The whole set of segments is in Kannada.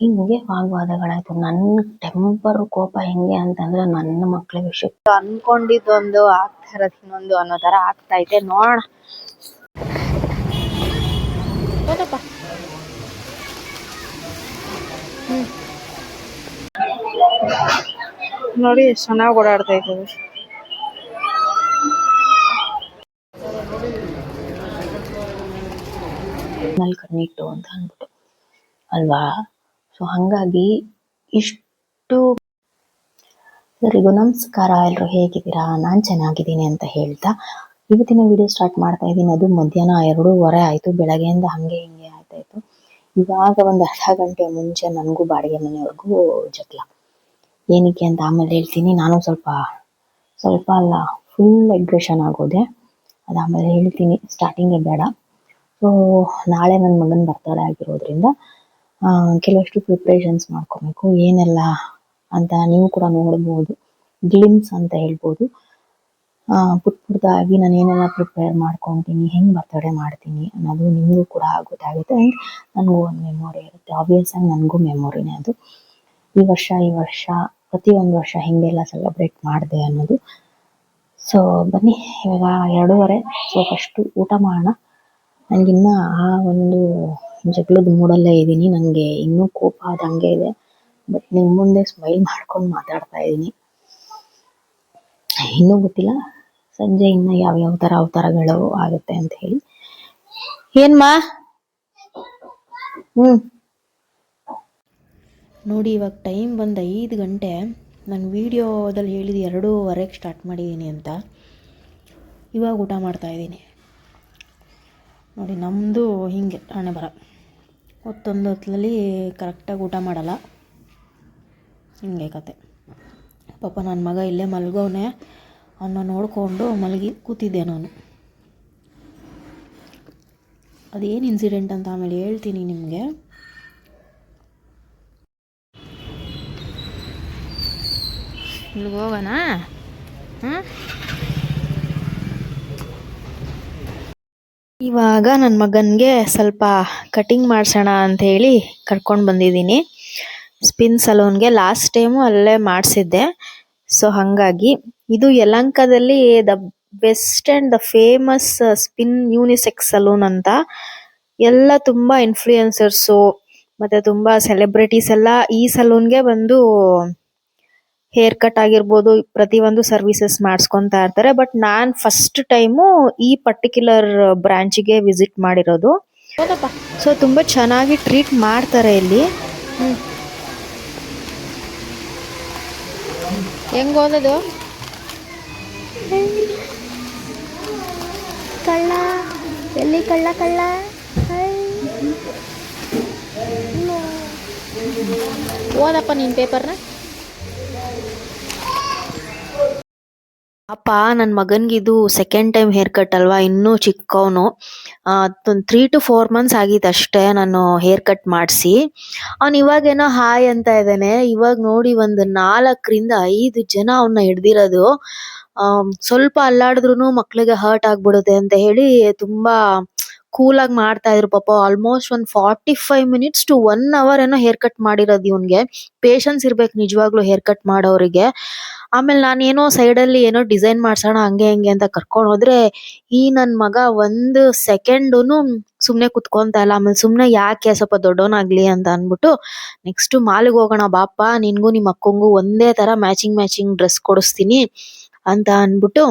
ಹಿಂಗೆ ವಾಗ್ವಾದಗಳಾಯ್ತು ನನ್ನ ಟೆಂಪರ್ ಕೋಪ ಹೆಂಗೆ ಅಂತಂದ್ರೆ ನನ್ನ ಮಕ್ಳ ವಿಷಯ. ಅನ್ಕೊಂಡಿದ್ದೊಂದು ಆಗ್ತಾ ಇರೋದು ಇನ್ನೊಂದು ಅನ್ನೋ ತರ ಆಗ್ತೈತೆ ನೋಡೋಣ ನೋಡಿ ಎಷ್ಟು ಚೆನ್ನಾಗಿ ಓಡಾಡ್ತಾ ಇದ್ದೀವಿ. ನಲ್ಲಿ ಕಣ್ಣಿಟ್ಟು ಅಂತ ಅಂದ್ಬಿಟ್ಟು. ಅಲ್ವಾ? ಸೊ ಹಾಗಾಗಿ ಇಷ್ಟು ಎಲ್ಲರಿಗೂ ನಮಸ್ಕಾರ. ಎಲ್ಲರೂ ಹೇಗಿದ್ದೀರಾ? ನಾನು ಚೆನ್ನಾಗಿದ್ದೀನಿ ಅಂತ ಹೇಳ್ತಾ ಇವತ್ತಿನ ವಿಡಿಯೋ ಸ್ಟಾರ್ಟ್ ಮಾಡ್ತಾ ಇದ್ದೀನಿ. ಅದು ಮಧ್ಯಾಹ್ನ ಎರಡೂವರೆ ಆಯಿತು. ಬೆಳಗ್ಗೆಯಿಂದ ಹಂಗೆ ಹಿಂಗೆ ಆಯ್ತಾಯಿತ್ತು ಇವಾಗ ಒಂದು ಅರ್ಧ ಗಂಟೆ ಮುಂಚೆ ನನಗೂ ಬಾಡಿಗೆ ಮನೆಯವ್ರಿಗೂ ಜಗಳ. ಏನಕ್ಕೆ ಅಂತ ಆಮೇಲೆ ಹೇಳ್ತೀನಿ. ನಾನು ಸ್ವಲ್ಪ ಸ್ವಲ್ಪ ಅಲ್ಲ ಫುಲ್ ಎಗ್ರೆಷನ್ ಆಗೋದೆ. ಅದಾದಮೇಲೆ ಹೇಳ್ತೀನಿ. ಸ್ಟಾರ್ಟಿಂಗೇ ಬೇಡ. ಸೊ ನಾಳೆ ನನ್ನ ಮಗನ ಬರ್ತಡೇ ಆಗಿರೋದ್ರಿಂದ ಕೆಲವಷ್ಟು ಪ್ರಿಪ್ರೇಷನ್ಸ್ ಮಾಡ್ಕೋಬೇಕು. ಏನೆಲ್ಲ ಅಂತ ನೀವು ಕೂಡ ನೋಡ್ಬೋದು. ಗ್ಲಿಮ್ಸ್ ಅಂತ ಹೇಳ್ಬೋದು. ಪುಟ್ ಪುಟ್ಟಾಗಿ ನಾನು ಏನೆಲ್ಲ ಪ್ರಿಪೇರ್ ಮಾಡ್ಕೊತೀನಿ, ಹೆಂಗೆ ಬರ್ತಡೇ ಮಾಡ್ತೀನಿ ಅನ್ನೋದು ನಿಮಗೂ ಕೂಡ ಗೊತ್ತಾಗುತ್ತೆ. ಆ್ಯಂಡ್ ನನಗೂ ಒಂದು ಮೆಮೊರಿ ಇರುತ್ತೆ. ಆಬ್ವಿಯಸ್ ಆಗಿ ನನಗೂ ಮೆಮೊರಿನೇ ಅದು. ಈ ವರ್ಷ ಈ ವರ್ಷ, ಪ್ರತಿಯೊಂದು ವರ್ಷ ಹೆಂಗೆಲ್ಲ ಸೆಲೆಬ್ರೇಟ್ ಮಾಡಿದೆ ಅನ್ನೋದು. ಸೊ ಬನ್ನಿ, ಇವಾಗ ಎರಡೂವರೆ. ಸೊ ಫಸ್ಟು ಊಟ ಮಾಡೋಣ. ನನಗಿನ್ನ ಆ ಒಂದು ಜಗಳದ ಮೂಡಲ್ಲೇ ಇದೀನಿ ನಂಗೆ ಇನ್ನೂ ಕೋಪ ಆದಂಗೆ ಇದೆ. ಬಟ್ ನಿಮ್ ಮುಂದೆ ಸ್ಮೈಲ್ ಮಾಡ್ಕೊಂಡು ಮಾತಾಡ್ತಾ ಇದೀನಿ ಇನ್ನೂ ಗೊತ್ತಿಲ್ಲ. ಸಂಜೆ ಇನ್ನ ಯಾವ ಯಾವ ತರ ಅವತಾರಗಳು ಆಗುತ್ತೆ ಅಂತ ಹೇಳಿ. ಏನ್ಮಾ? ಹ್ಮ್. ನೋಡಿ, ಇವಾಗ ಟೈಮ್ ಬಂದ ಐದು ಗಂಟೆ. ನಾನು ವಿಡಿಯೋದಲ್ಲಿ ಹೇಳಿದ ಎರಡೂವರೆಗೆ ಸ್ಟಾರ್ಟ್ ಮಾಡಿದ್ದೀನಿ ಅಂತ. ಇವಾಗ ಊಟ ಮಾಡ್ತಾ ಇದ್ದೀನಿ. ನೋಡಿ ನಮ್ಮದು ಹಿಂಗೆ ಹಣೆ ಬರ. ಹೊತ್ತೊಂದು ಹೊತ್ತಲ್ಲಿ ಕರೆಕ್ಟಾಗಿ ಊಟ ಮಾಡಲ್ಲ. ಹಿಂಗೆ ಕತೆ. ಪಾಪ ನನ್ನ ಮಗ ಇಲ್ಲೇ ಮಲಗವನೆ ಅವನ್ನ ನೋಡಿಕೊಂಡು ಮಲಗಿ ಕೂತಿದ್ದೆ ನಾನು. ಅದೇನು ಇನ್ಸಿಡೆಂಟ್ ಅಂತ ಆಮೇಲೆ ಹೇಳ್ತೀನಿ ನಿಮಗೆ. ಇಲ್ಲಿಗೆ ಹೋಗೋಣ? ಹಾಂ ಇವಾಗ ನನ್ನ ಮಗನಿಗೆ ಸ್ವಲ್ಪ ಕಟಿಂಗ್ ಮಾಡಿಸೋಣ ಅಂತ ಹೇಳಿ ಕರ್ಕೊಂಡು ಬಂದಿದ್ದೀನಿ. ಸ್ಪಿನ್ ಸಲೂನ್ಗೆ ಲಾಸ್ಟ್ ಟೈಮು ಅಲ್ಲೇ ಮಾಡಿಸಿದ್ದೆ. ಸೊ ಹಾಗಾಗಿ ಇದು ಯಲಂಕದಲ್ಲಿ the best and the famous spin unisex salon ಅಂತ. ಎಲ್ಲ ತುಂಬ ಇನ್ಫ್ಲೂಯೆನ್ಸರ್ಸು ಮತ್ತು ತುಂಬ ಸೆಲೆಬ್ರಿಟೀಸ್ ಎಲ್ಲ ಈ ಸಲೂನ್ಗೆ ಬಂದು ಹೇರ್ ಕಟ್ ಆಗಿರ್ಬೋದು ಪ್ರತಿಯೊಂದು ಸರ್ವಿಸಸ್ ಮಾಡಿಸ್ಕೊಂತಾ ಇರ್ತಾರೆ. ಬಟ್ ನಾನು ಫಸ್ಟ್ ಟೈಮು ಈ ಪರ್ಟಿಕ್ಯುಲರ್ ಬ್ರಾಂಚಿಗೆ ವಿಸಿಟ್ ಮಾಡಿರೋದು. ಸೊ ತುಂಬ ಚೆನ್ನಾಗಿ ಟ್ರೀಟ್ ಮಾಡ್ತಾರೆ ಇಲ್ಲಿ. ಹೆಂಗ್ ಓದೋದು ಕಳ್ಳ. ಎಲ್ಲಿ ಕಳ್ಳ ಕಳ್ಳ? ಓದಪ್ಪ ನಿನ್ನ ಪೇಪರ್ನ ಅಪ್ಪ ನನ್ನ ಇದು ಸೆಕೆಂಡ್ ಟೈಮ್ ಹೇರ್ ಕಟ್ ಅಲ್ವಾ? ಇನ್ನೂ ಚಿಕ್ಕವನು. ಒಂದು ತ್ರೀ ಟು ಫೋರ್ ಮಂತ್ಸ್ ಆಗಿದೆ ಅಷ್ಟೇ ನಾನು ಹೇರ್ ಕಟ್ ಮಾಡಿಸಿ. ಅವ್ನು ಇವಾಗೇನೋ ಹಾಯ್ ಅಂತ ಇದ್ದಾನೆ ಇವಾಗ ನೋಡಿ ಒಂದು ನಾಲ್ಕರಿಂದ ಐದು ಜನ ಅವನ್ನ ಹಿಡ್ದಿರೋದು. ಸ್ವಲ್ಪ ಅಲ್ಲಾಡಿದ್ರು ಮಕ್ಕಳಿಗೆ ಹರ್ಟ್ ಆಗ್ಬಿಡುತ್ತೆ ಅಂತ ಹೇಳಿ ತುಂಬಾ ಕೂಲ್ ಆಗಿ ಮಾಡ್ತಾ ಇದ್ರು ಪಾಪ. ಆಲ್ಮೋಸ್ಟ್ ಒಂದು forty five minutes to one hour ಏನೋ ಹೇರ್ ಕಟ್ ಮಾಡಿರೋದು ಇವನ್ಗೆ. ಪೇಷನ್ಸ್ ಇರ್ಬೇಕು ನಿಜವಾಗ್ಲೂ ಹೇರ್ ಕಟ್ ಮಾಡೋರಿಗೆ. ಆಮೇಲೆ ನಾನು ಏನೋ ಸೈಡಲ್ಲಿ ಏನೋ ಡಿಸೈನ್ ಮಾಡ್ಸೋಣ ಹಂಗೆ ಹಿಂಗೆ ಅಂತ ಕರ್ಕೊಂಡು ಹೋದ್ರೆ ಈ ನನ್ನ ಮಗ ಒಂದು ಸೆಕೆಂಡುನು ಸುಮ್ಮನೆ ಕುತ್ಕೊಂತ ಇಲ್ಲ. ಆಮೇಲೆ ಸುಮ್ಮನೆ ಯಾಕೆ ಸ್ವಲ್ಪ ದೊಡ್ಡವನಾಗ್ಲಿ ಅಂತ ಅಂದ್ಬಿಟ್ಟು ನೆಕ್ಸ್ಟ್ ಮಾಲಿಗೆ ಹೋಗೋಣ ಬಾಪ್ಪ, ನಿನಗೂ ನಿಮ್ಮ ಅಕ್ಕಂಗೂ ಒಂದೇ ತರ ಮ್ಯಾಚಿಂಗ್ ಮ್ಯಾಚಿಂಗ್ ಡ್ರೆಸ್ ಕೊಡಿಸ್ತೀನಿ ಅಂತ ಅಂದ್ಬಿಟ್ಟು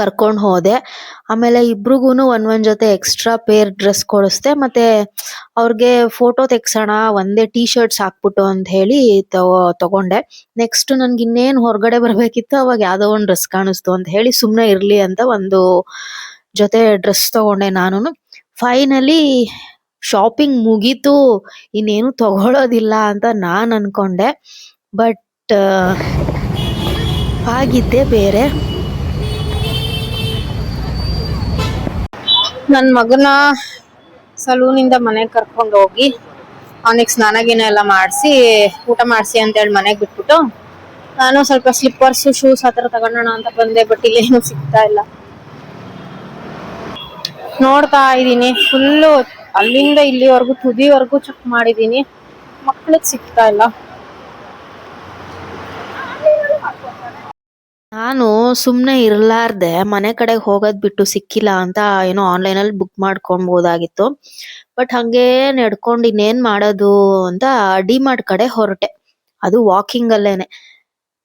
ಕರ್ಕೊಂಡು ಹೋದೆ. ಆಮೇಲೆ ಇಬ್ರಿಗೂ ಒಂದ್ ಒಂದ್ ಜೊತೆ ಎಕ್ಸ್ಟ್ರಾ ಪೇರ್ ಡ್ರೆಸ್ ಕೊಡಿಸ್ದೆ. ಮತ್ತೆ ಅವ್ರಿಗೆ ಫೋಟೋ ತೆಗ್ಸೋಣ, ಒಂದೇ ಟಿ ಶರ್ಟ್ಸ್ ಹಾಕ್ಬಿಟ್ಟು ಅಂತ ಹೇಳಿ ತಗೋ ತಗೊಂಡೆ. ನೆಕ್ಸ್ಟ್ ನನ್ಗೆ ಇನ್ನೇನ್ ಹೊರಗಡೆ ಬರ್ಬೇಕಿತ್ತು, ಅವಾಗ ಯಾವ್ದೋ ಒಂದ್ ಡ್ರೆಸ್ ಕಾಣಿಸ್ತು ಅಂತ ಹೇಳಿ ಸುಮ್ನೆ ಇರ್ಲಿ ಅಂತ ಒಂದು ಜೊತೆ ಡ್ರೆಸ್ ತಗೊಂಡೆ ನಾನು ಫೈನಲಿ ಶಾಪಿಂಗ್ ಮುಗೀತು, ಇನ್ನೇನು ತಗೊಳ್ಳೋದಿಲ್ಲ ಅಂತ ನಾನು ಅನ್ಕೊಂಡೆ. ಬಟ್ ಆಗಿದ್ದೆ ಬೇರೆ. ನನ್ನ ಮಗನ ಸಲೂನಿಂದ ಮನೆಗೆ ಕರ್ಕೊಂಡು ಹೋಗಿ, ಅವನಿಗೆ ಸ್ನಾನ ಗೀನ ಎಲ್ಲ ಮಾಡಿಸಿ, ಊಟ ಮಾಡಿಸಿ ಅಂತೇಳಿ ಮನೆಗೆ ಬಿಟ್ಬಿಟ್ಟು, ನಾನು ಸ್ವಲ್ಪ ಸ್ಲಿಪ್ಪರ್ಸ್ ಶೂಸ್ ಆ ಥರ ತಗೊಂಡೋಣ ಅಂತ ಬಂದೆ ಬಟ್ ಇಲ್ಲೇನು ಸಿಗ್ತಾ ಇಲ್ಲ. ನೋಡ್ತಾ ಇದ್ದೀನಿ ಫುಲ್ಲು ಅಲ್ಲಿಂದ ಇಲ್ಲಿವರೆಗೂ ತುದಿವರೆಗೂ ಚೆಕ್ ಮಾಡಿದ್ದೀನಿ, ಮಕ್ಳಿಗೆ ಸಿಗ್ತಾ ಇಲ್ಲ. ನಾನು ಸುಮ್ನೆ ಇರಲಾರ್ದೆ ಮನೆ ಕಡೆಗೆ ಹೋಗೋದ್ ಬಿಟ್ಟು ಸಿಕ್ಕಿಲ್ಲ ಅಂತ ಏನೋ ಆನ್ಲೈನ್ ಅಲ್ಲಿ ಬುಕ್ ಮಾಡ್ಕೊಂಬೋದಾಗಿತ್ತು. ಬಟ್ ಹಂಗೆ ನಡ್ಕೊಂಡು ಇನ್ನೇನ್ ಮಾಡೋದು ಅಂತ ಡಿಮಾರ್ಟ್ ಕಡೆ ಹೊರಟೆ. ಅದು ವಾಕಿಂಗ್ ಅಲ್ಲೇನೆ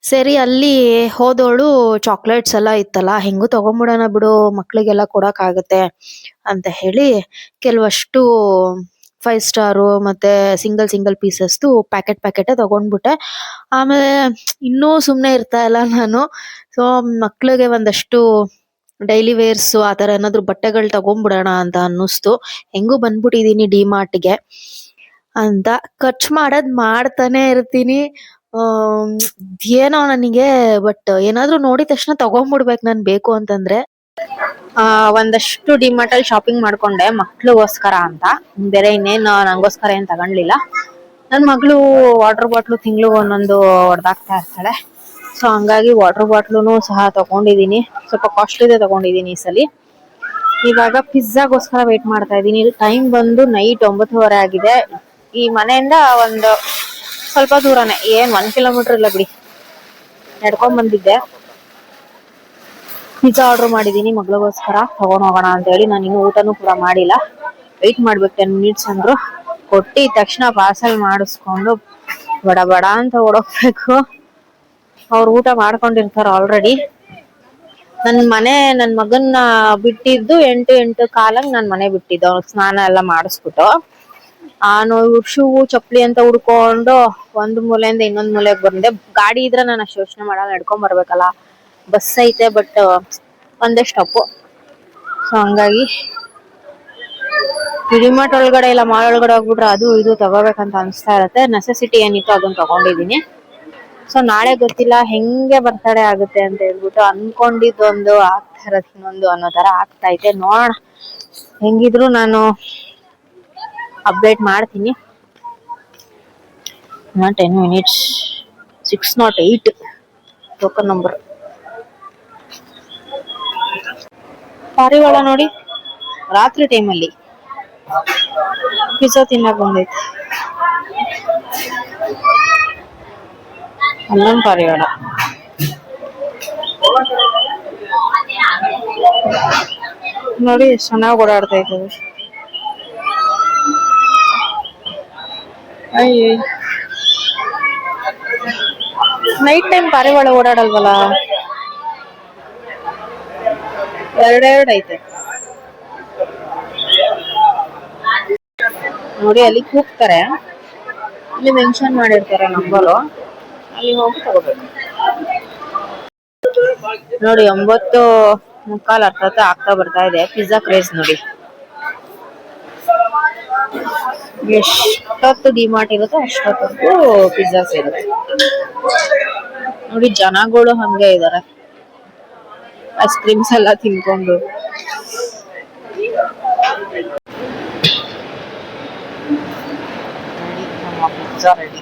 ಸರಿ, ಅಲ್ಲಿ ಹೋದೋಳು ಚಾಕ್ಲೇಟ್ಸ್ ಎಲ್ಲ ಇತ್ತಲ್ಲ, ಹೆಂಗು ತಗೊಂಬಿಡೋಣ ಬಿಡು, ಮಕ್ಳಿಗೆಲ್ಲ ಕೊಡಕ್ಕಾಗತ್ತೆ ಅಂತ ಹೇಳಿ ಕೆಲವಷ್ಟು ಫೈವ್ ಸ್ಟಾರ್ ಮತ್ತೆ ಸಿಂಗಲ್ ಸಿಂಗಲ್ ಪೀಸಸ್ದು ಪ್ಯಾಕೆಟ್ ಪ್ಯಾಕೆಟ್ ತಗೊಂಡ್ಬಿಟ್ಟೆ. ಆಮೇಲೆ ಇನ್ನೂ ಸುಮ್ಮನೆ ಇರ್ತಾ ಇಲ್ಲ ನಾನು. ಸೊ ಮಕ್ಳಿಗೆ ಒಂದಷ್ಟು ಡೈಲಿ ವೇರ್ಸ್ ಆ ತರ ಏನಾದ್ರು ಬಟ್ಟೆಗಳು ತಗೊಂಡ್ಬಿಡೋಣ ಅಂತ ಅನ್ನಿಸ್ತು. ಹೆಂಗೂ ಬಂದ್ಬಿಟ್ಟಿದೀನಿ ಡಿ ಮಾರ್ಟ್ಗೆ ಅಂತ. ಖರ್ಚು ಮಾಡೋದ್ ಮಾಡ್ತಾನೆ ಇರ್ತೀನಿ. ಏನೋ ನನಗೆ ಬಟ್ ಏನಾದ್ರು ನೋಡಿದ ತಕ್ಷಣ ತಗೊಂಡ್ಬಿಡ್ಬೇಕು ನಾನು ಬೇಕು ಅಂತಂದ್ರೆ ಆ, ಒಂದಷ್ಟು ಡಿಮಾರ್ಟ್ ಅಲ್ಲಿ ಶಾಪಿಂಗ್ ಮಾಡ್ಕೊಂಡೆ ಮಕ್ಳಿಗೋಸ್ಕರ ಅಂತ. ಬೇರೆ ಇನ್ನೇನು ನಂಗೋಸ್ಕರ ಏನ್ ತಗೊಂಡ್ಲಿಲ್ಲ. ನನ್ ಮಗಳು ವಾಟರ್ ಬಾಟ್ಲು ತಿಂಗಳು ಒಂದೊಂದು ಹೊಡೆದಾಕ್ತಾ ಇರ್ತಾಳೆ. ಸೊ ಹಂಗಾಗಿ ವಾಟರ್ ಬಾಟ್ಲೂ ಸಹ ತಗೊಂಡಿದೀನಿ. ಸ್ವಲ್ಪ ಕಾಸ್ಟ್ಲಿದೆ ತಗೊಂಡಿದೀನಿ ಈ ಸಲ. ಇವಾಗ ಪಿಜ್ಜಾಗೋಸ್ಕರ ವೇಟ್ ಮಾಡ್ತಾ ಇದೀನಿ ಟೈಮ್ ಬಂದು ನೈಟ್ ಒಂಬತ್ತುವರೆ ಆಗಿದೆ. ಈ ಮನೆಯಿಂದ ಒಂದು ಸ್ವಲ್ಪ ದೂರನೇ. ಏನ್ ಒಂದ್ ಕಿಲೋಮೀಟರ್ ಇಲ್ಲ ಬಿಡಿ. ನಡ್ಕೊಂಡ್ ಬಂದಿದ್ದೆ. ಪಿಜ್ಜಾ ಆರ್ಡರ್ ಮಾಡಿದೀನಿ, ಮಗಳಿಗೋಸ್ಕರ. ತಗೊಂಡ್ ಹೋಗೋಣ ಅಂತ ಹೇಳಿ ನಾನು ಇನ್ನೂ ಊಟನೂ ಕೂಡ ಮಾಡಿಲ್ಲ. ವೆಯ್ಟ್ ಮಾಡ್ಬೇಕು ಟೆನ್ ಮಿನಿಟ್ಸ್ ಅಂದ್ರು. ಕೊಟ್ಟಿದ ತಕ್ಷಣ ಪಾರ್ಸಲ್ ಮಾಡಿಸ್ಕೊಂಡು, ಬಡ ಬಡ ಅಂತ ಓಡೋಗ್ಬೇಕು. ಅವ್ರು ಊಟ ಮಾಡ್ಕೊಂಡಿರ್ತಾರ ಆಲ್ರೆಡಿ ನನ್ ಮನೆ, ನನ್ ಮಗನ್ನ ಬಿಟ್ಟಿದ್ದು ಎಂಟು ಎಂಟು ಕಾಲಂಗ್ ನಾನ್ ಮನೆ ಬಿಟ್ಟಿದ್ದು. ಅವ್ರ ಸ್ನಾನ ಎಲ್ಲ ಮಾಡಿಸ್ಬಿಟ್ಟು. ನಾನು ಶೂ, ಚಪ್ಪಲಿ ಅಂತ ಹುಡ್ಕೊಂಡು ಒಂದ್ ಮೂಲೆಯಿಂದ ಇನ್ನೊಂದ್ ಮೂಲೆಗೆ ಬಂದೆ. ಗಾಡಿ ಇದ್ರೆ ನಾನು ಯೋಚನೆ ಮಾಡಲ್ಲ, ನಡ್ಕೊಂಡ್ ಬರ್ಬೇಕಲ್ಲ. ಬಸ್ ಐತೆ ಬಟ್ ಒಂದೇ ಸ್ಟಾಪ್ ಸೊ ಹಂಗಾಗಿ ಡಿಮಾರ್ಟ್ ಒಳಗಡೆ ಇಲ್ಲ ಮಾಲ್ ಒಳಗಡೆ ಹೋಗ್ಬಿಟ್ರೆ ಅದು ಇದು ತಗೋಬೇಕಂತ ಅನಿಸ್ತಾ ಇರತ್ತೆ. ನೆಸೆಸಿಟಿ ಏನಿತ್ತು ಅದನ್ನ ತಗೊಂಡಿದೀನಿ ಸೊ ನಾಳೆ ಗೊತ್ತಿಲ್ಲ, ಹೆಂಗೆ ಬರ್ತಡೆ ಆಗುತ್ತೆ ಅಂತ ಹೇಳ್ಬಿಟ್ಟು ಅನ್ಕೊಂಡಿದ್ದೊಂದು ಆಗ್ತಾ ಇರೋದು ಇನ್ನೊಂದು ಅನ್ನೋ ತರ ಆಗ್ತಾ ಐತೆ ನೋಡೋಣ. ಹೆಂಗಿದ್ರು ನಾನು ಅಪ್ಡೇಟ್ ಮಾಡ್ತೀನಿ. Ten minutes six nought eight token number ಪಾರಿವಾಳ ನೋಡಿ. ರಾತ್ರಿ ಟೈಮಲ್ಲಿ ಪಿಜ್ಜಾ ತಿನ್ನಕ್ ಬಂದೈತಿ. ಅಲ್ಲೊಂದು ಪಾರಿವಾಳ. ನೋಡಿ, ಎಷ್ಟು ಚೆನ್ನಾಗಿ ಓಡಾಡ್ತಾ ಇದ್ದಾವೆ ನೈಟ್ ಟೈಮ್ ಪಾರಿವಾಳ ಓಡಾಡಲ್ವಲ್ಲ? ಎರಡೆರಡು ಐತೆ. ನೋಡಿ, ಅಲ್ಲಿ ಕೂಗ್ತಾರೆ. ಅಲ್ಲಿ ಮೆನ್ಷನ್ ಮಾಡಿರ್ತಾರೆ ನಂಬರು ಅಲ್ಲಿ ಹೋಗಿ ತಗೋಬೇಕು. ನೋಡಿ, ಒಂಬತ್ತು ಮುಕ್ಕಾಲ್ ಅರ್ಥ ಆಗ್ತಾ ಬರ್ತಾ ಇದೆ. ಪಿಜ್ಜಾ ಕ್ರೇಜ್ ನೋಡಿ. ಎಷ್ಟೊತ್ತು ಡಿಮಾರ್ಟ್ ಇರುತ್ತೋ ಅಷ್ಟೊತ್ತು ಪಿಜ್ಜಾ ಸೇರುತ್ತೆ ನೋಡಿ, ಜನಗಳು ಹಂಗೆ ಇದಾರೆ. ಐಸ್ ಕ್ರೀಮ್ಸ್ ಎಲ್ಲ ತಿನ್ಕೊಂಡು ರೆಡಿ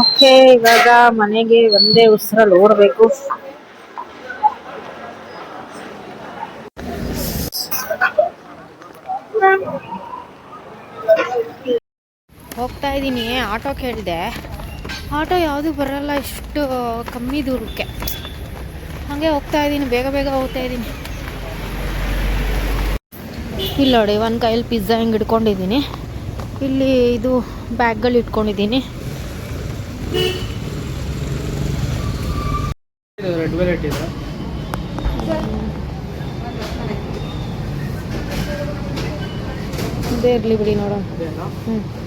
ಓಕೆ ಇವಾಗ ಮನೆಗೆ ಒಂದೇ ಉಸಿರಲ್ಲಿ ಓಡಬೇಕು. ಹೋಗ್ತಾ ಇದ್ದೀನಿ. ಆಟೋ ಕೇಳಿದೆ ಆಟೋ ಯಾವುದು ಬರಲ್ಲ ಇಷ್ಟು ಕಮ್ಮಿ ದೂರಕ್ಕೆ. ಹಾಗೆ ಹೋಗ್ತಾ ಇದ್ದೀನಿ ಬೇಗ ಬೇಗ ಹೋಗ್ತಾ ಇದ್ದೀನಿ. ಇಲ್ಲಿ ನೋಡಿ ಒಂದು ಕೈಯಲ್ಲಿ ಪಿಜ್ಜಾ ಹಿಂಗೆ ಇಟ್ಕೊಂಡಿದ್ದೀನಿ. ಇಲ್ಲಿ ಇದು ಬ್ಯಾಗ್ಗಳು ಇಟ್ಕೊಂಡಿದ್ದೀನಿ. ಇದೆ? ಇರಲಿ ಬಿಡಿ ನೋಡೋಣ. ಹ್ಞೂ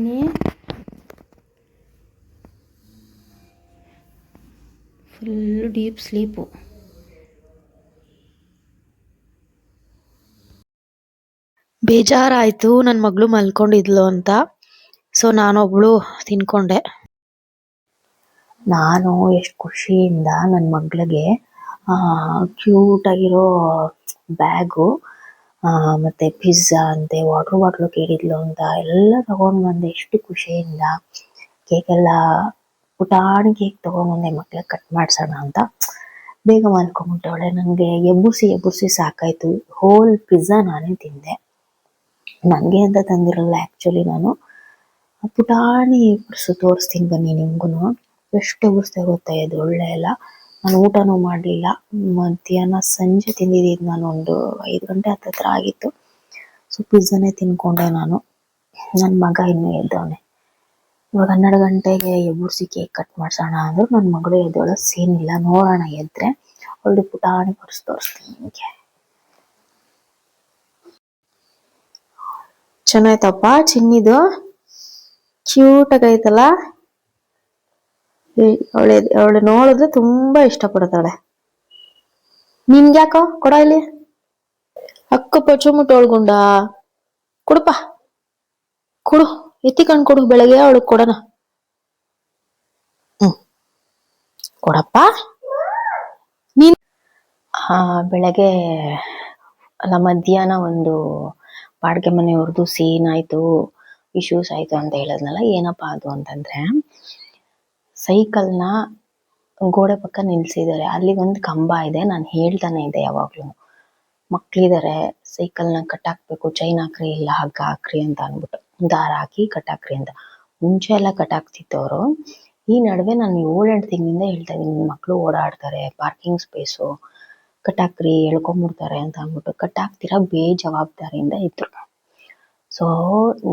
ಚಿನ್ನಿ ಫುಲ್ ಡೀಪ್ ಸ್ಲೀಪು ಬೇಜಾರಾಯಿತು ನನ್ನ ಮಗಳು ಮಲ್ಕೊಂಡಿದ್ಲು ಅಂತ. ಸೊ ನಾನೊಬ್ಳು ತಿನ್ಕೊಂಡೆ. ನಾನು ಎಷ್ಟು ಖುಷಿಯಿಂದ ನನ್ನ ಮಗಳಿಗೆ ಕ್ಯೂಟ್ ಆಗಿರೋ ಬ್ಯಾಗು ಮತ್ತೆ ಪಿಜ್ಜಾ ಅಂತೆ ವಾಟರ್ ಬಾಟ್ಲು ಕೇಳಿದ್ಲು ಅಂತ ಎಲ್ಲ ತಗೊಂಡ್ ಬಂದೆ. ಎಷ್ಟು ಖುಷಿಯಿಂದ ಕೇಕ್ ಎಲ್ಲ ಪುಟಾಣಿ ಕೇಕ್ ತಗೊಂಡ್ ಬಂದೆ. ಮಕ್ಳಿಗೆ ಕಟ್ ಮಾಡ್ಸೋಣ ಅಂತ ಬೇಗ ಮಲ್ಕೊಂಡ್ಬಿಟ್ಟವಳೆ ನನಗೆ ಎಬ್ಬುಸಿ ಎಬ್ಬುಸಿ ಸಾಕಾಯ್ತು. ಹೋಲ್ ಪಿಜ್ಜಾ ನಾನೇ ತಿಂದೆ. ನನಗೆ ಅಂತ ತಂದಿರಲ್ಲ ಆಕ್ಚುಲಿ ನಾನು. ಪುಟಾಣಿ ಪರ್ಸು ತೋರಿಸ್ತೀನಿ ಬನ್ನಿ ನಿಮ್ಗೂ ಎಷ್ಟು ಎಬ್ಬುಸ್ದೆ ಗೊತ್ತಾ ಇದು ಒಳ್ಳೆ ಎಲ್ಲ. ನಾನು ಊಟನೂ ಮಾಡಲಿಲ್ಲ. ಮಧ್ಯಾಹ್ನ ಸಂಜೆ ತಿಂದಿದ್ದು ನಾನು ಒಂದು ಐದು ಗಂಟೆ ಹತ್ತತ್ರ ಆಗಿತ್ತು. ಸೊ ಪಿಜ್ಜಾನೇ ತಿನ್ಕೊಂಡೆ ನಾನು. ನನ್ನ ಮಗ ಇನ್ನೂ ಎದ್ದವನೆ. ಇವಾಗ ಹನ್ನೆರಡು ಗಂಟೆಗೆ ಎಬ್ಬುರ್ಸಿ ಕೇಕ್ ಕಟ್ ಮಾಡ್ಸೋಣ ಅಂದ್ರು ನನ್ನ ಮಗಳು ಎದ್ದೋಳ ಇಲ್ಲ ನೋಡೋಣ ಎದ್ರೆ. ಅವಳು ಪುಟಾಣಿ ಕೊಡಿಸ್ ತೋರಿಸ್ತೀನಿ ನಿಮಗೆ ಚೆನ್ನಾಯ್ತಪ್ಪ ಚಿನ್ನಿದು? ಕ್ಯೂಟ್ ಆಗೈತಲ್ಲ? ಅವಳೆ ಅವಳು ನೋಡಿದ್ರೆ ತುಂಬಾ ಇಷ್ಟಪಡ್ತಾಳೆ ನಿನ್ಗ್ಯಾಕೋ? ಕೊಡ ಇಲ್ಲಿ. ಅಕ್ಕ ಪಚ್ಚುಮುಟ್ಟು ಒಳ್ಗುಂಡ. ಕೊಡಪ್ಪ. ಕೊಡು. ಎತ್ತಿಕೊಂಡು ಕೊಡು ಬೆಳಗ್ಗೆ ಅವಳು ಕೊಡೋಣ. ಹ್ಮ್. ಕೊಡಪ್ಪ. ಆ, ಬೆಳಗ್ಗೆ ಅಲ್ಲ ಮಧ್ಯಾಹ್ನ ಒಂದು ಬಾಡಿಗೆ ಮನೆಯವ್ರದ್ದು ಸೀನ್ ಆಯ್ತು ಇಶ್ಯೂಸ್ ಆಯ್ತು ಅಂತ ಹೇಳಿದ್ನಲ್ಲ ಏನಪ್ಪಾ ಅದು ಅಂತಂದ್ರೆ ಸೈಕಲ್ನ ಗೋಡೆ ಪಕ್ಕ ನಿಲ್ಸಿದ್ದಾರೆ. ಅಲ್ಲಿ ಒಂದು ಕಂಬ ಇದೆ. ನಾನು ಹೇಳ್ತಾನೆ ಇದ್ದೆ ಯಾವಾಗ್ಲೂ. ಮಕ್ಳಿದಾರೆ, ಸೈಕಲ್ನ ಕಟ್ಟಾಕ್ಬೇಕು, ಚೈನ್ ಹಾಕ್ರಿ, ಇಲ್ಲ ಹಗ್ಗ ಹಾಕ್ರಿ ಅಂತ ಅನ್ಬಿಟ್ಟು ದಾರ ಹಾಕಿ ಕಟ್ಟಾಕ್ರಿ ಅಂತ. ಮುಂಚೆ ಎಲ್ಲ ಅವರು ಈ ನಡುವೆ ನಾನು ಏಳೆಂಟು ತಿಂಗಳಿಂದ ಹೇಳ್ತಾ ಇದೀನಿ ಮಕ್ಕಳು ಓಡಾಡ್ತಾರೆ ಪಾರ್ಕಿಂಗ್ ಸ್ಪೇಸು ಕಟ್ಟಾಕ್ರಿ ಎಳ್ಕೊಂಬಿಡ್ತಾರೆ ಅಂತ ಅಂದ್ಬಿಟ್ಟು ಕಟ್ಟಾಕ್ತಿರ ಬೇಜವಾಬ್ದಾರಿಯಿಂದ ಇದ್ರು. ಸೊ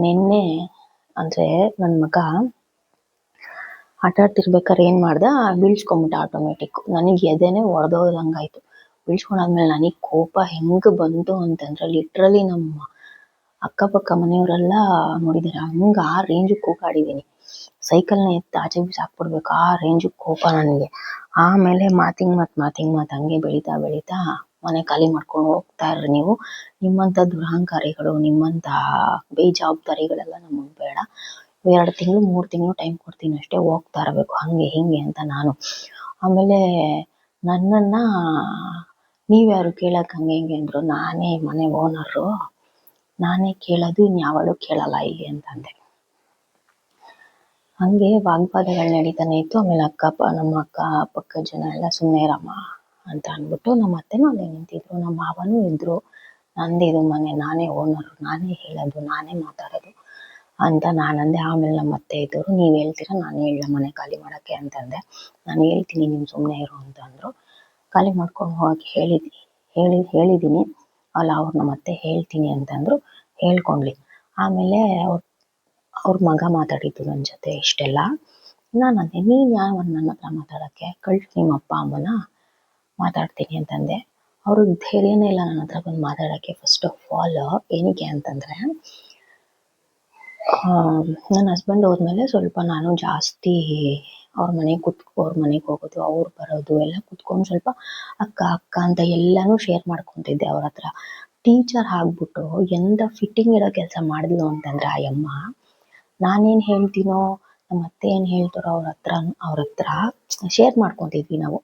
ನಿನ್ನೆ ಅಂದ್ರೆ ನನ್ನ ಮಗ ಆಟ ಆಡ್ತಿರ್ಬೇಕಾದ್ರೆ ಏನ್ ಮಾಡ್ದ? ಬೀಳ್ಸ್ಕೊಂಬಿಟ್ಟೆ ಆಟೋಮೆಟಿಕ್ ನನಗೆ ಎದೆನೆ ಒಡೆದೋದಂಗಾಯ್ತು. ಬೀಳ್ಸ್ಕೊಂಡಾದ್ಮೇಲೆ ನನಗೆ ಕೋಪ ಹೆಂಗ್ ಬಂತು ಅಂತಂದ್ರೆ ಲಿಟ್ರಲಿ ನಮ್ಮ ಅಕ್ಕಪಕ್ಕ ಮನೆಯವರೆಲ್ಲ ನೋಡಿದಾರೆ, ಹಂಗ ಆ ರೇಂಜ್ ಕೂಗಾಡಿದೀನಿ. ಸೈಕಲ್ನ ಎತ್ತಿ ಆಚೆ ಬಿಸಾಕ್ಬಿಡ್ಬೇಕು ಆ ರೇಂಜ್ ಕೋಪ ನನಗೆ. ಆಮೇಲೆ ಮಾತಿಂಗ್ ಮತ್, ಮಾತಿಂಗ್ ಮಾತ್ ಹಂಗೆ ಬೆಳೀತಾ ಬೆಳೀತಾ ಮನೆ ಖಾಲಿ ಮಾಡ್ಕೊಂಡು ಹೋಗ್ತಾ ಇರ್ರಿ ನೀವು. ನಿಮ್ಮಂತ ದುರಹಂಕಾರಿಗಳು, ನಿಮ್ಮಂತ ಬೇಜವಾಬ್ದಾರಿಗಳೆಲ್ಲ ನಮಗ್ ಬೇಡ. ಎರಡು ತಿಂಗಳು, ಮೂರು ತಿಂಗಳು ಟೈಮ್ ಕೊಡ್ತೀನಿ ಅಷ್ಟೇ ಹೋಗ್ತಾ ಇರ್ಬೇಕು ಹಂಗೆ, ಹಿಂಗೆ ಅಂತ ನಾನು. ಆಮೇಲೆ ನನ್ನನ್ನ ನೀವ್ಯಾರು ಕೇಳಕ್ ಹಂಗೆ ಹಿಂಗೆ ಅಂದ್ರು. ನಾನೇ ಮನೆ ಓನರು ನಾನೇ ಕೇಳೋದು ಇನ್ಯಾವಳು ಕೇಳಲ್ಲ ಇಲ್ಲಿ ಅಂತಂದೆ. ಹಂಗೆ ವಾಗ್ವಾದಗಳು ನಡೀತಾನೆ ಇತ್ತು. ಆಮೇಲೆ ಅಕ್ಕ ನಮ್ಮ ಅಕ್ಕ, ಪಕ್ಕ ಜನ ಎಲ್ಲ ಸುಮ್ಮನೆ ಇರಮ್ಮ ಅಂತ ಅಂದ್ಬಿಟ್ಟು ನಮ್ಮ ಅತ್ತೆನೂ ಅಲ್ಲೇ ನಿಂತಿದ್ರು. ನಮ್ಮ ಮಾವನೂ ಇದ್ರು. ನಂದಿದು ಮನೆ, ನಾನೇ ಓನರು ನಾನೇ ಹೇಳೋದು, ನಾನೇ ಮಾತಾಡೋದು. ಅಂತ ನಾನಂದೆ, ಆಮೇಲೆ ನಮ್ಮ ಅತ್ತೆ ಇದ್ದವರು ನೀವು ಹೇಳ್ತೀರಾ, ನಾನು ಹೇಳ ಮನೆ ಖಾಲಿ ಮಾಡಕ್ಕೆ ಅಂತಂದೆ ನಾನು ಹೇಳ್ತೀನಿ ನಿಮ್ಮ ಸುಮ್ಮನೆ ಇರು ಅಂತ ಅಂದ್ರು. ಖಾಲಿ ಮಾಡ್ಕೊಂಡು ಹೋಗಿ ಹೇಳಿದ್, ಹೇಳಿ ಹೇಳಿದ್ದೀನಿ ಅಲ್ಲ, ಅವ್ರು ನಮ್ಮ ಅತ್ತೆ ಹೇಳ್ತೀನಿ ಅಂತಂದ್ರು ಹೇಳ್ಕೊಂಡ್ಲಿ. ಆಮೇಲೆ ಅವ್ರ ಅವ್ರ ಮಗ ಮಾತಾಡಿದ್ದು ನನ್ನ ಜೊತೆ ಇಷ್ಟೆಲ್ಲ. ನಾನು ಅಂದೆ, ನೀನು ಯಾವ ನನ್ನ ಹತ್ರ ಮಾತಾಡೋಕ್ಕೆ? ಕಳ್ಸಿ ನಿಮ್ಮ ಅಪ್ಪ, ಅಮ್ಮನ ಮಾತಾಡ್ತೀನಿ ಅಂತಂದೆ ಅವ್ರಿಗೆ ಧೈರ್ಯನೇ ಇಲ್ಲ ನನ್ನ ಹತ್ರ ಬಂದು ಮಾತಾಡೋಕ್ಕೆ. ಫಸ್ಟ್ ಆಫ್ ಆಲ್ ಏನಕ್ಕೆ ಅಂತಂದ್ರೆ ನನ್ನ ಹಸ್ಬೆಂಡ್ ಹೋದ್ಮೇಲೆ ಸ್ವಲ್ಪ ನಾನು ಜಾಸ್ತಿ ಅವ್ರ ಮನೆಗೆ ಕುತ್, ಅವ್ರ ಮನೆಗೆ ಹೋಗೋದು, ಅವ್ರು ಬರೋದು ಎಲ್ಲ ಕುತ್ಕೊಂಡು ಸ್ವಲ್ಪ ಅಕ್ಕ ಅಕ್ಕ ಅಂತ ಎಲ್ಲಾನು ಶೇರ್ ಮಾಡ್ಕೊತಿದ್ದೆ ಅವ್ರ ಹತ್ರ. ಟೀಚರ್ ಆಗ್ಬಿಟ್ಟು ಎಂತ ಫಿಟ್ಟಿಂಗ್ ಇರೋ ಕೆಲಸ ಮಾಡಿದ್ಲು ಅಂತಂದ್ರೆ ಆ ಅಮ್ಮ, ನಾನೇನ್ ಹೇಳ್ತೀನೋ ನಮ್ಮ ಅತ್ತೆ ಏನು ಹೇಳ್ತಾರೋ ಅವ್ರ ಹತ್ರ ಅವ್ರ ಹತ್ರ ಶೇರ್ ಮಾಡ್ಕೊತಿದ್ವಿ ನಾವು.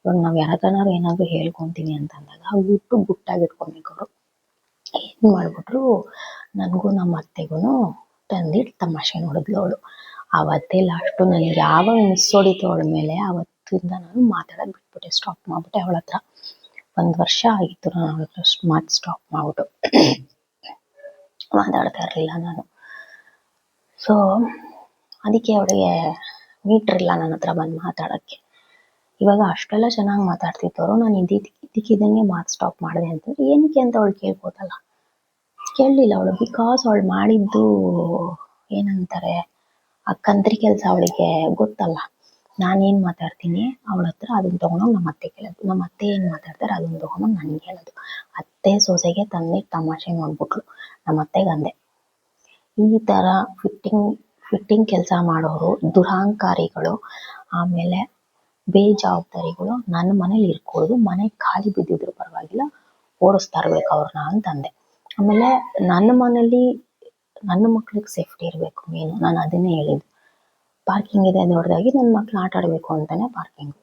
ಇವಾಗ ನಾವು ಯಾರ ಹತ್ರನಾರು ಏನಾದ್ರು ಹೇಳ್ಕೊಂತೀನಿ ಅಂತ ಅಂದಾಗ ಗುಟ್ಟು ಗುಟ್ಟಾಗಿ ಇಟ್ಕೊಬೇಕು ಅವರು. ಏನು ಮಾಡ್ಬಿಟ್ರು, ನನಗೂ ನಮ್ಮ ಅತ್ತೆಗೂನು ತಂದಿಟ್ಟು ತಮಾಷೆ ನೋಡಿದ್ಲು ಅವಳು. ಅವತ್ತೇ ಲಾಸ್ಟು ನನಗೆ ಯಾವಾಗ ಮಿಸ್ ಹೊಡಿತು ಅವಳ ಮೇಲೆ ಅವತ್ತಿಂದ ನಾನು ಮಾತಾಡೋದು ಬಿಟ್ಬಿಟ್ಟೆ ಸ್ಟಾಪ್ ಮಾಡ್ಬಿಟ್ಟೆ ಅವಳ ಹತ್ರ. ಒಂದು ವರ್ಷ ಆಗಿತ್ತು ನಾನು ಅವಳ ಹತ್ರ ಮಾತು ಸ್ಟಾಪ್ ಮಾಡಿಬಿಟ್ಟು. ಮಾತಾಡ್ತಾ ಇರಲಿಲ್ಲ ನಾನು. ಸೊ ಅದಕ್ಕೆ ಅವಳಿಗೆ ಮೀಟ್ರಿಲ್ಲ ನನ್ನ ಹತ್ರ ಬಂದು ಮಾತಾಡೋಕ್ಕೆ. ಇವಾಗ ಅಷ್ಟೆಲ್ಲ ಚೆನ್ನಾಗಿ ಮಾತಾಡ್ತಿದ್ದವರು, ನಾನು ಇದ್ದಿದ್ದಕ್ಕಿದ್ದಂಗೆ ಮಾತು ಸ್ಟಾಪ್ ಮಾಡಿದೆ ಅಂತಂದ್ರೆ ಏನಕ್ಕೆ ಅಂತ ಅವಳು ಕೇಳ್ಬೋದಲ್ಲ. ಕೇಳಲಿಲ್ಲ ಅವಳು ಬಿಕಾಸ್ ಅವಳು ಮಾಡಿದ್ದು ಏನಂತಾರೆ, ಆ ಕಂತ್ರಿ ಕೆಲಸ ಅವಳಿಗೆ ಗೊತ್ತಲ್ಲ. ನಾನೇನ್ ಮಾತಾಡ್ತೀನಿ, ಅವಳ ಹತ್ರ ಅದನ್ನ ತಗೊಂಡೋಗಿ ನಮ್ಮ ಅತ್ತೆ ಕೇಳೋದು, ನಮ್ಮ ಅತ್ತೆ ಏನ್ ಮಾತಾಡ್ತಾರೆ ಅದನ್ನ ತಗೊಂಡೋಗಿ ನನಗೆ ಹೇಳೋದು. ಅತ್ತೆ ಸೊಸೆಗೆ ತಂದೆ ತಮಾಷೆ ನೋಡ್ಬಿಟ್ಲು ನಮ್ಮ ಅತ್ತೆಗೆ ಅಂದೆ ಈ ತರ ಫಿಟ್ಟಿಂಗ್ ಫಿಟ್ಟಿಂಗ್ ಕೆಲಸ ಮಾಡೋರು, ದುರಹಂಕಾರಿಗಳು, ಆಮೇಲೆ ಬೇಜವಾಬ್ದಾರಿಗಳು ನನ್ನ ಮನೇಲಿ ಇರ್ಕೊಳ್ಳೋದು ಮನೆ ಖಾಲಿ ಬಿದ್ದಿದ್ರು ಪರವಾಗಿಲ್ಲ, ಓಡಿಸ್ತಾ ಇರ್ಬೇಕು ಅವ್ರನ್ನ ಅಂತಂದೆ. ಆಮೇಲೆ ನನ್ನ ಮನೇಲಿ ನನ್ನ ಮಕ್ಳಿಗೆ ಸೇಫ್ಟಿ ಇರಬೇಕು ಮೇನು ನಾನು ಅದನ್ನೇ ಹೇಳಿದ್ದು. ಪಾರ್ಕಿಂಗ್ ಇದೆ ದೊಡ್ಡದಾಗಿ ನನ್ನ ಮಕ್ಳು ಆಟ ಆಡಬೇಕು ಅಂತಾನೆ ಪಾರ್ಕಿಂಗ್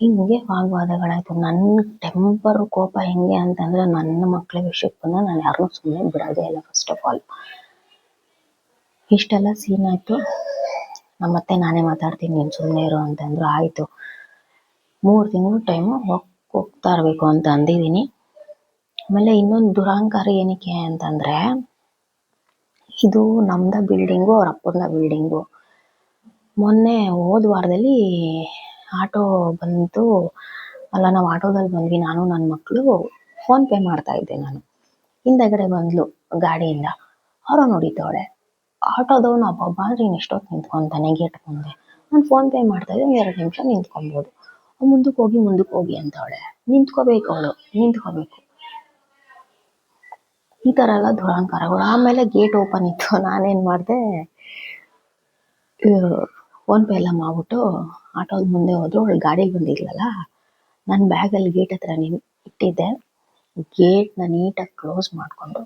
ಹಿಂಗೆ ವಾಗ್ವಾದಗಳಾಯ್ತು. ನನ್ನ ಟೆಂಪರ್ ಕೋಪ ಹೆಂಗೆ ಅಂತಂದ್ರೆ ನನ್ನ ಮಕ್ಕಳ ವಿಷಯಕ್ಕೆ ನಾನು ಯಾರನ್ನೂ ಸುಮ್ಮನೆ ಬಿಡೋದೇ ಇಲ್ಲ ಫಸ್ಟ್ ಆಫ್ ಆಲ್ ಇಷ್ಟೆಲ್ಲ ಸೀನ್ ಆಯ್ತು. ನಮ್ಮತ್ತೆ ನಾನೇ ಮಾತಾಡ್ತೀನಿ, ನೀನು ಸುಮ್ಮನೆ ಇರು ಅಂತಂದ್ರು. ಆಯ್ತು. ಮೂರು ತಿಂಗಳು ಟೈಮು ಹೋಗ್ ಹೋಗ್ತಾ ಇರಬೇಕು ಅಂತ ಅಂದಿದ್ದೀನಿ. ಆಮೇಲೆ ಇನ್ನೊಂದು ದುರಹಂಕಾರ ಏನಕ್ಕೆ ಅಂತಂದ್ರೆ, ಇದು ನಮ್ದ ಬಿಲ್ಡಿಂಗು ಅವ್ರ ಅಪ್ಪನ ಬಿಲ್ಡಿಂಗು ಮೊನ್ನೆ ಹೋದ ವಾರದಲ್ಲಿ ಆಟೋ ಬಂತು. ಅಲ್ಲ, ನಾವು ಆಟೋದಲ್ಲಿ ಬಂದ್ವಿ, ನಾನು ನನ್ನ ಮಕ್ಕಳು ಫೋನ್ ಪೇ ಮಾಡ್ತಾ ಇದ್ದೆ ನಾನು. ಹಿಂದಗಡೆ ಬಂದ್ಲು ಗಾಡಿಯಿಂದ. ಅವರ ನೋಡಿದ್ದವಳೆ. ಆಟೋದವನು ಅಬ್ಬಬ್ಬ ಅಂದ್ರೆ ಇನ್ನು ಎಷ್ಟೊತ್ತು ನಿಂತ್ಕೊಂತಾನೆ ಗೇಟ್ ಮುಂದೆ. ನಾನು ಫೋನ್ ಪೇ ಮಾಡ್ತಾ ಇದ್ದೆ ಎರಡು ನಿಮಿಷ ನಿಂತ್ಕೊಬೋದು. ಮುಂದಕ್ಕೆ ಹೋಗಿ ಮುಂದಕ್ಕೆ ಹೋಗಿ ಅಂತವಳೆ. ನಿಂತ್ಕೋಬೇಕು ಅವಳು, ನಿಂತ್ಕೋಬೇಕು. ಈ ಥರ ಎಲ್ಲ ದುರಹಂಕಾರಗಳು. ಆಮೇಲೆ ಗೇಟ್ ಓಪನ್ ಇತ್ತು. ನಾನೇನ್ ಮಾಡಿದೆ ಫೋನ್ ಪೇ ಎಲ್ಲ ಮಾಡ್ಬಿಟ್ಟು ಆಟೋದ ಮುಂದೆ ಹೋದ್ರು. ಅವಳು ಗಾಡಿಗೆ ಬಂದಿದ್ಲಲ್ಲ ನನ್ನ ಬ್ಯಾಗಲ್ಲಿ ಗೇಟ್ ಹತ್ರ ನಿನ್ ಇಟ್ಟಿದ್ದೆ. ಗೇಟ್ನ ನೀಟಾಗಿ ಕ್ಲೋಸ್ ಮಾಡಿಕೊಂಡು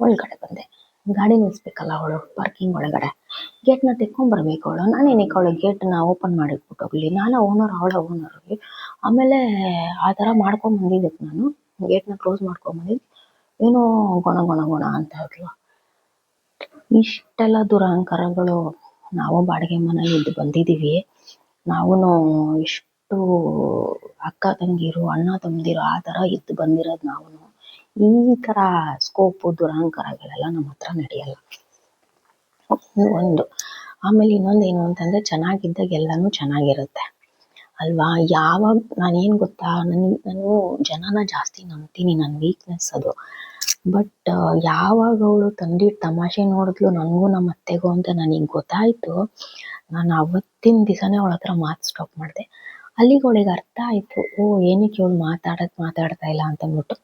ಒಳಗಡೆ ಬಂದೆ. ಗಾಡಿ ನಿಲ್ಲಿಸ್ಬೇಕಲ್ಲ ಅವಳು ಪಾರ್ಕಿಂಗ್ ಒಳಗಡೆ. ಗೇಟ್ನ ತೆಕ್ಕೊಂಬರ್ಬೇಕು ಅವಳು. ನಾನೇನಕ್ಕೆ ಅವಳು ಗೇಟ್ನ ಓಪನ್ ಮಾಡಿಟ್ಬಿಟ್ಟು ಹೋಗ್ಲಿ? ನಾನು ಓನರ್ ಅವಳ ಓನರ್ ಆಮೇಲೆ ಆ ಥರ ಮಾಡ್ಕೊಂಡ್ ಬಂದಿದ್ದಕ್ಕೆ ನಾನು. ಗೇಟ್ನ ಕ್ಲೋಸ್ ಮಾಡ್ಕೊಂಡ್ ಬಂದಿದ್ದು. ಏನೋ ಗೊಣ ಗೊಣ ಗೊಣ ಅಂತ ಇದ್ಲು ಇಷ್ಟೆಲ್ಲ ದುರಹಂಕಾರಗಳು ನಾವು ಬಾಡಿಗೆ ಮನೇಲಿ ಇದ್ದು ಬಂದಿದೀವಿ ನಾವು ಎಷ್ಟು ಅಕ್ಕ ತಂಗಿರು, ಅಣ್ಣ ತಮ್ಮದಿರು ಆ ಥರ ಇದ್ದು ಬಂದಿರೋದು ನಾವು ಈ ತರ ಸ್ಕೋಪು ದುರಹಂಕಾರಗಳೆಲ್ಲ ನಮ್ಮ ಹತ್ರ ನಡೆಯಲ್ಲ. ಒಂದು. ಆಮೇಲೆ ಇನ್ನೊಂದು ಏನು ಅಂತಂದ್ರೆ ಚೆನ್ನಾಗಿದ್ದಾಗ ಎಲ್ಲಾನು ಚೆನ್ನಾಗಿರುತ್ತೆ. ಅಲ್ವಾ? ಯಾವಾಗ ನಾನೇನ್ ಗೊತ್ತಾ? ನನ್, ನಾನು ಜನನ ಜಾಸ್ತಿ ನಂಬ್ತೀನಿ ನನ್ನ ವೀಕ್ನೆಸ್ ಅದು. ಬಟ್ ಯಾವಾಗ ಅವಳು ತಂದಿ ತಮಾಷೆ ನೋಡಿದ್ಲು, ನನಗೂ ನಮ್ಮ ಅತ್ತೆಗೂ ಅಂತ ನನಗೆ ಗೊತ್ತಾಯ್ತು. ನಾನು ಅವತ್ತಿನ ದಿವಸನೇ ಅವಳ ಹತ್ರ ಮಾತು ಸ್ಟಾಪ್ ಮಾಡಿದೆ. ಅಲ್ಲಿಗೆ ಅವಳಿಗೆ ಅರ್ಥ ಆಯ್ತು, ಓ, ಏನಕ್ಕೆ ಇವಳು ಮಾತಾಡಕ್ ಮಾತಾಡ್ತಾ ಇಲ್ಲ ಅಂತ ಅಂದ್ಬಿಟ್ಟು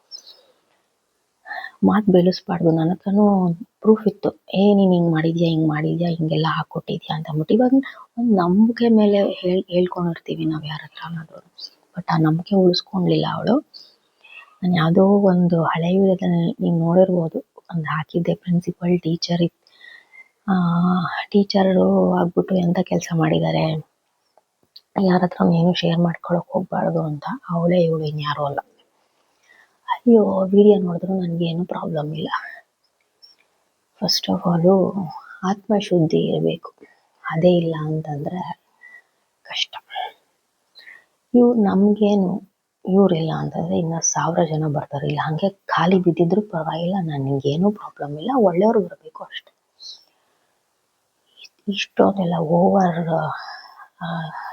ಮಾತು ಬೆಳೆಸ್ಬಾರ್ದು ನನ್ನ ಹತ್ರನೂ ಪ್ರೂಫ್ ಇತ್ತು. ಏ, ನೀನು ಹಿಂಗೆ ಮಾಡಿದ್ಯಾ ಹಿಂಗೆ ಮಾಡಿದ್ಯಾ, ಹಿಂಗೆಲ್ಲ ಹಾಕ್ಕೊಟ್ಟಿದ್ಯಾ ಅಂತ ಅಂದ್ಬಿಟ್ಟು ಇವಾಗ ಒಂದು ನಂಬಿಕೆ ಮೇಲೆ ಹೇಳ್, ಹೇಳ್ಕೊಂಡಿರ್ತೀವಿ ನಾವು ಯಾರ ಅನ್ನೋದು ಬಟ್ ಆ ನಂಬಿಕೆ ಉಳಿಸ್ಕೊಳ್ಲಿಲ್ಲ ಅವಳು. ನಾನು ಯಾವುದೋ ಒಂದು ಹಳೆ ವಿಡಿಯೋದಲ್ಲಿ ನೀವು ನೋಡಿರ್ಬೋದು. ಒಂದು ಹಾಕಿದ್ದೆ ಪ್ರಿನ್ಸಿಪಲ್ ಟೀಚರ್ ಟೀಚರ್ ಆಗ್ಬಿಟ್ಟು ಎಂತ ಕೆಲಸ ಮಾಡಿದ್ದಾರೆ ಯಾರ ಹತ್ರ ಏನು ಶೇರ್ ಮಾಡ್ಕೊಳಕ್ ಹೋಗ್ಬಾರ್ದು ಅಂತ ಅವಳೇ ಇವಳು ಇನ್ಯಾರು ಅಲ್ಲ. ಅಯ್ಯೋ ವಿಡಿಯೋ ನೋಡಿದ್ರು ನನಗೇನು ಪ್ರಾಬ್ಲಮ್ ಇಲ್ಲ. ಫಸ್ಟ್ ಆಫ್ ಆಲು ಆತ್ಮಶುದ್ಧಿ ಇರಬೇಕು. ಅದೇ ಇಲ್ಲ ಅಂತಂದ್ರೆ ಕಷ್ಟ. ಇವು ನಮಗೇನು ಇವ್ರಿಲ್ಲ ಅಂತಂದ್ರೆ ಇನ್ನು ಸಾವಿರ ಜನ ಬರ್ತಾರೆ. ಇಲ್ಲ, ಹಂಗೆ ಖಾಲಿ ಬಿದ್ದಿದ್ರು ಪರವಾಗಿಲ್ಲ ನನಗೇನು ಪ್ರಾಬ್ಲಮ್ ಇಲ್ಲ, ಒಳ್ಳೆಯವ್ರು ಬರಬೇಕು ಅಷ್ಟೆ. ಇಷ್ಟೊಂದೆಲ್ಲ ಓವರ್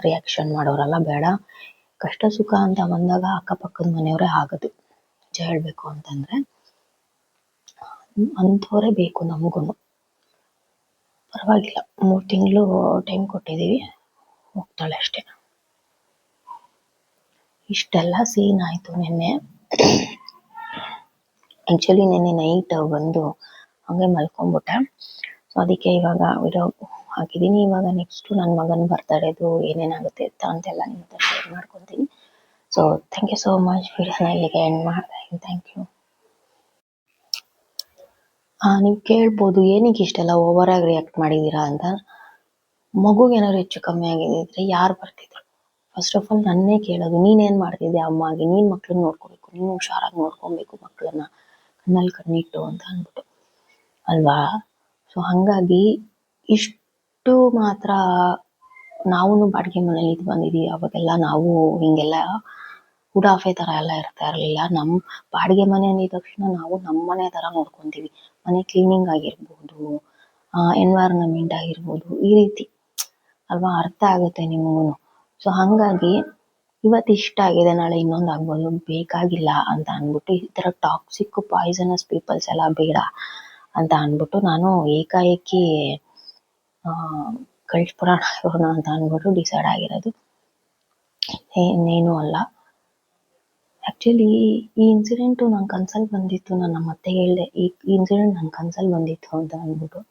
ರಿಯಾಕ್ಷನ್ ಮಾಡೋರೆಲ್ಲ ಬೇಡ. ಕಷ್ಟ ಸುಖ ಅಂತ ಬಂದಾಗ ಅಕ್ಕಪಕ್ಕದ ಮನೆಯವರೇ ಆಗೋದು. ಜ ಹೇಳ್ಬೇಕು ಅಂತಂದ್ರೆ, ಅಂಥವರೇ ಬೇಕು ನಮಗೂ ಪರವಾಗಿಲ್ಲ, ಮೂರು ತಿಂಗಳು ಟೈಮ್ ಕೊಟ್ಟಿದ್ದೀವಿ ಹೋಗ್ತಾಳೆ ಅಷ್ಟೇ. ಇಷ್ಟೆಲ್ಲ ಸೀನ್ ಆಯ್ತು ನಿನ್ನೆ. ಆಕ್ಚುಲಿ ನಿನ್ನೆ ನೈಟ್ ಬಂದು ಹಂಗೆ ಮಲ್ಕೊಂಡ್ಬಿಟ್ಟೆ ಸೊ ಅದಕ್ಕೆ ಇವಾಗ ವಿಡಿಯೋ ಹಾಕಿದ್ದೀನಿ. ಇವಾಗ ನೆಕ್ಸ್ಟ್ ನನ್ನ ಮಗನ ಬರ್ತಡೇದು ಏನೇನಾಗುತ್ತೆ ಅಂತ ಅಂತೆಲ್ಲ ನಿಮ್ಮ ಹತ್ರ ಶೇರ್ ಮಾಡ್ಕೊತೀನಿ. So thank you so much ವಿಡಿಯೋನ ಇಲ್ಲಿಗೆ ಎಂಡ್ ಮಾಡ್ತಾ ಥ್ಯಾಂಕ್ ಯು ನೀವು ಕೇಳ್ಬೋದು ಏನಕ್ಕೆ ಇಷ್ಟೆಲ್ಲ ಓವರ್ ಆಗಿ ರಿಯಾಕ್ಟ್ ಮಾಡಿದ್ದೀರಾ ಅಂತ. ಮಗುಗೆ ಏನಾದ್ರು ಹೆಚ್ಚು ಕಮ್ಮಿ ಆಗಿದ್ದಿದ್ರೆ ಯಾರು ಬರ್ತಿದ್ರು ಫಸ್ಟ್ ಆಫ್ ಆಲ್ ನನ್ನೇ ಕೇಳೋದು, ನೀನೇನ್ ಮಾಡ್ತಿದ್ದೆ ಅಮ್ಮಾಗಿ? ನೀನ್ ಮಕ್ಳನ್ನ ನೋಡ್ಕೋಬೇಕು, ನೀನು ಹುಷಾರಾಗಿ ನೋಡ್ಕೊಬೇಕು ಮಕ್ಳನ್ನ ಕಣ್ಣಲ್ಲಿ ಕಣ್ಣಿಟ್ಟು ಅಂತ ಅಂದ್ಬಿಟ್ಟು. ಅಲ್ವಾ? ಸೊ ಹಂಗಾಗಿ ಇಷ್ಟು ಮಾತ್ರ ನಾವು ಬಾಡಿಗೆ ಮನೇಲಿ ಇದ್ ಬಂದಿದೀವಿ. ಅವಾಗೆಲ್ಲ ನಾವು ಹಿಂಗೆಲ್ಲ ಉಡಾಫೆ ತರ ಎಲ್ಲ ಇರ್ತಾ ಇರಲಿಲ್ಲ. ನಮ್ಮ ಬಾಡಿಗೆ ಮನೆ ಅಂದಿದ ತಕ್ಷಣ ನಾವು ನಮ್ಮ ಮನೆ ತರ ನೋಡ್ಕೊಂತೀವಿ. ಮನೆ ಕ್ಲೀನಿಂಗ್ ಆಗಿರ್ಬೋದು ಎನ್ವೈರನ್ಮೆಂಟ್ ಆಗಿರ್ಬೋದು, ಈ ರೀತಿ. ಅಲ್ವಾ? ಅರ್ಥ ಆಗುತ್ತೆ ನಿಮಗೂನು. ಸೊ ಹಂಗಾಗಿ ಇವತ್ತು ಇಷ್ಟ ಆಗಿದೆ, ನಾಳೆ ಇನ್ನೊಂದು ಆಗ್ಬೋದು. ಬೇಕಾಗಿಲ್ಲ ಅಂತ ಅಂದ್ಬಿಟ್ಟು ಈ ತರ ಟಾಕ್ಸಿಕ್ ಪಾಯ್ಸನಸ್ ಪೀಪಲ್ಸ್ ಎಲ್ಲ ಬೇಡ ಅಂತ ಅಂದ್ಬಿಟ್ಟು ನಾನು ಏಕಾಏಕಿ, ಆ ಕಳಿಸ್ಬಿಡೋಣ ಇವ್ರನ್ನ ಅಂತ ಅಂದ್ಬಿಟ್ಟು ಡಿಸೈಡ್ ಆಗಿರೋದು. ಇನ್ನೇನು ಅಲ್ಲ. ಆಕ್ಚುಲಿ ಈ ಇನ್ಸಿಡೆಂಟ್ ನಂಗೆ ಕನ್ಸಲ್ಲಿ ಬಂದಿತ್ತು. ನಾನು ನಮ್ಮ ಅತ್ತೆ ಹೇಳ್ದೆ, ಈ ಇನ್ಸಿಡೆಂಟ್ ನನ್ನ ಕನ್ಸಲ್ಲಿ ಬಂದಿತ್ತು ಅಂತ ಅಂದ್ಬಿಟ್ಟು.